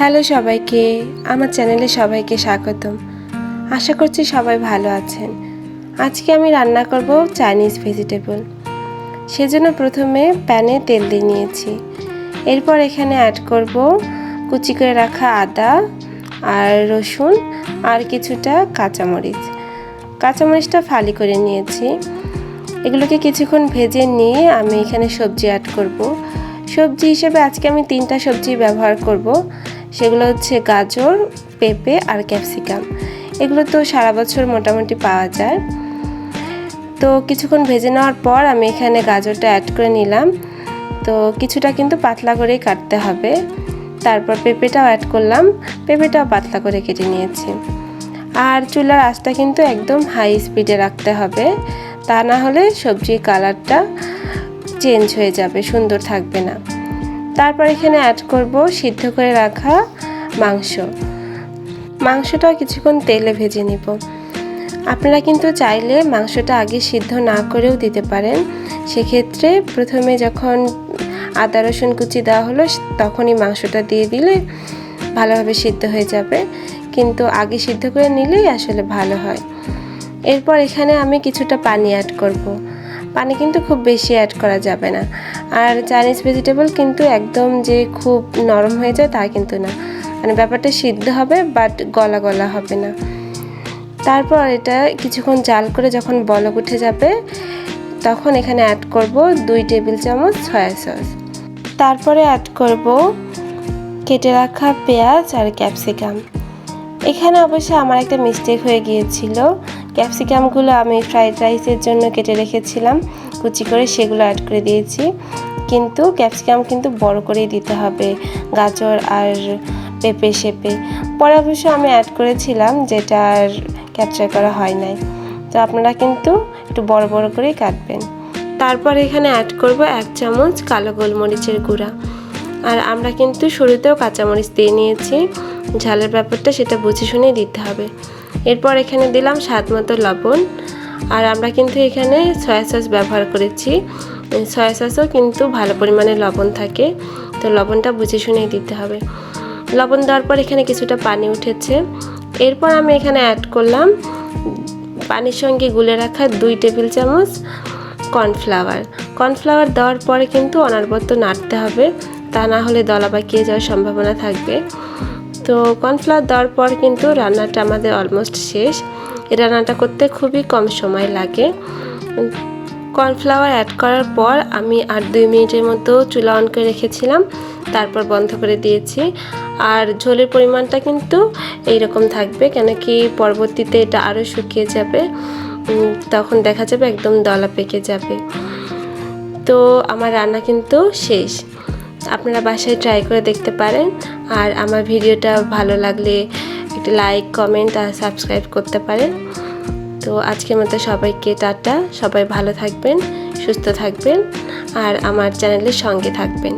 Hello সবাইকে, আমার চ্যানেলে সবাইকে স্বাগতম। আশা করছি সবাই ভালো আছেন। আজকে আমি রান্না করব চাইনিজ ভেজিটেবল। সেজন্য প্রথমে প্যানে তেল দিয়ে নিয়েছি। এরপর এখানে অ্যাড করব কুচি করে রাখা আদা আর রসুন আর কিছুটা কাঁচামরিচ। কাঁচামরিচটা ফালি করে নিয়েছি। এগুলোকে কিছুক্ষণ ভেজে নিয়ে আমি এখানে সবজি অ্যাড করব। সবজি হিসেবে আজকে আমি তিনটা সবজি ব্যবহার করব। সেগুলো হচ্ছে গাজর, পেঁপে আর ক্যাপসিকাম। এগুলো তো সারা বছর মোটামুটি পাওয়া যায়। তো কিছুক্ষণ ভেজে নেওয়ার পর আমি এখানে গাজরটা অ্যাড করে নিলাম। তো কিছুটা কিন্তু পাতলা করেই কাটতে হবে। তারপর পেঁপেটাও অ্যাড করলাম। পেঁপেটাও পাতলা করে কেটে নিয়েছি। আর চুলার আঁচটা কিন্তু একদম হাই স্পিডে রাখতে হবে। তা না হলে সবজির কালারটা চেঞ্জ হয়ে যাবে, সুন্দর থাকবে না। তারপর এখানে অ্যাড করব সিদ্ধ করে রাখা মাংস। মাংসটা কিছুক্ষণ তেলে ভেজে নিব। আপনারা কিন্তু চাইলে মাংসটা আগে সিদ্ধ না করেও দিতে পারেন। সেক্ষেত্রে প্রথমে যখন আদা, রসুন কুচি দেওয়া হলো, তখনই মাংসটা দিয়ে দিলে ভালোভাবে সিদ্ধ হয়ে যাবে। কিন্তু আগে সিদ্ধ করে নিলেই আসলে ভালো হয়। এরপর এখানে আমি কিছুটা পানি অ্যাড করব। পানি কিন্তু খুব বেশি অ্যাড করা যাবে না। আর চাইনিজ ভেজিটেবল কিন্তু একদম যে খুব নরম হয়ে যায় তা কিন্তু না। মানে ব্যাপারটা সিদ্ধ হবে বাট গলা গলা হবে না। তারপর এটা কিছুক্ষণ জাল করে যখন বলক উঠে যাবে, তখন এখানে অ্যাড করব দুই টেবিল চামচ সয়া সস তারপরে অ্যাড করব কেটে রাখা পেঁয়াজ আর ক্যাপসিকাম এখানে অবশ্য আমার একটা মিস্টেক হয়ে গিয়েছিল। ক্যাপসিকামগুলো আমি ফ্রাইড রাইসের জন্য কেটে রেখেছিলাম, কুচি করে সেগুলো অ্যাড করে দিয়েছি। কিন্তু ক্যাপসিকাম কিন্তু বড় করেই দিতে হবে, গাজর আর পেঁপে শেপে পরে অবশ্য আমি অ্যাড করেছিলাম যেটা আর ক্যাপচার করা হয় নাই। তো আপনারা কিন্তু একটু বড় বড় করেই কাটবেন। তারপর এখানে অ্যাড করব এক চামচ কালো গোলমরিচের গুঁড়া। আর আমরা কিন্তু শুরুতেও কাঁচামরিচ দিয়ে নিয়েছি। ঝালের ব্যাপারটা সেটা বুঝে শুনেই দিতে হবে। এরপর এখানে দিলাম স্বাদ মতো লবণ। আর আমরা কিন্তু এখানে সয়া সস ব্যবহার করেছি। সয়া সসও কিন্তু ভালো পরিমাণে লবণ থাকে। তো লবণটা বুঝে শুনেই দিতে হবে। লবণ দেওয়ার পর এখানে কিছুটা পানি উঠেছে। এরপর আমি এখানে অ্যাড করলাম পানির সঙ্গে গুলে রাখা দুই টেবিল চামচ কর্নফ্লাওয়ার। কর্নফ্লাওয়ার দেওয়ার পরে কিন্তু অনারবত নাড়তে হবে। তা না হলে দলা পাকিয়ে যাওয়ার সম্ভাবনা থাকবে। তো কর্নফ্লাওয়ার দেওয়ার পর কিন্তু রান্নাটা আমাদের অলমোস্ট শেষ। এই রান্নাটা করতে খুবই কম সময় লাগে। কর্নফ্লাওয়ার অ্যাড করার পর আমি আর দুই মিনিটের মতো চুলা অন করে রেখেছিলাম, তারপর বন্ধ করে দিয়েছি। আর ঝোলের পরিমাণটা কিন্তু এইরকম থাকবে, কেন কি পরবর্তীতে এটা আরও শুকিয়ে যাবে তখন দেখা যাবে একদম দলা পেকে যাবে। তো আমার রান্না কিন্তু শেষ। আপনারা বাসায় ট্রাই করে দেখতে পারেন। আর আমার ভিডিওটা ভালো লাগলে একটু লাইক কমেন্ট আর সাবস্ক্রাইব করতে পারেন। তো আজকের মতো সবাইকে টাটা। সবাই ভালো থাকবেন, সুস্থ থাকবেন। আর আমার চ্যানেলের সঙ্গে থাকবেন।